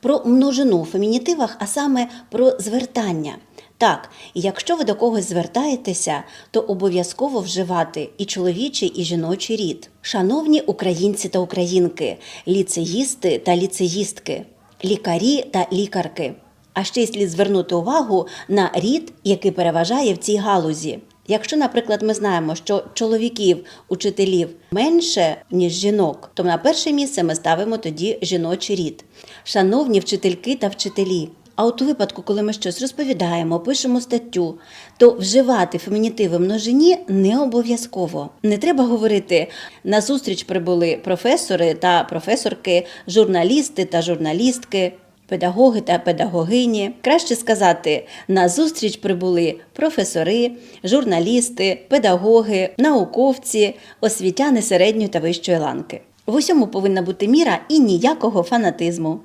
про множину в фемінітивах, а саме про звертання. Так, якщо ви до когось звертаєтеся, то обов'язково вживати і чоловічий, і жіночий рід. Шановні українці та українки, ліцеїсти та ліцеїстки, лікарі та лікарки. А ще й слід звернути увагу на рід, який переважає в цій галузі. Якщо, наприклад, ми знаємо, що чоловіків, учителів менше, ніж жінок, то на перше місце ми ставимо тоді жіночий рід. Шановні вчительки та вчителі. А от у випадку, коли ми щось розповідаємо, пишемо статтю, то вживати фемінітиви множині не обов'язково. Не треба говорити на зустріч прибули професори та професорки, журналісти та журналістки. Педагоги та педагогині краще сказати на зустріч прибули професори, журналісти, педагоги, науковці, освітяни середньої та вищої ланки. В усьому повинна бути міра і ніякого фанатизму.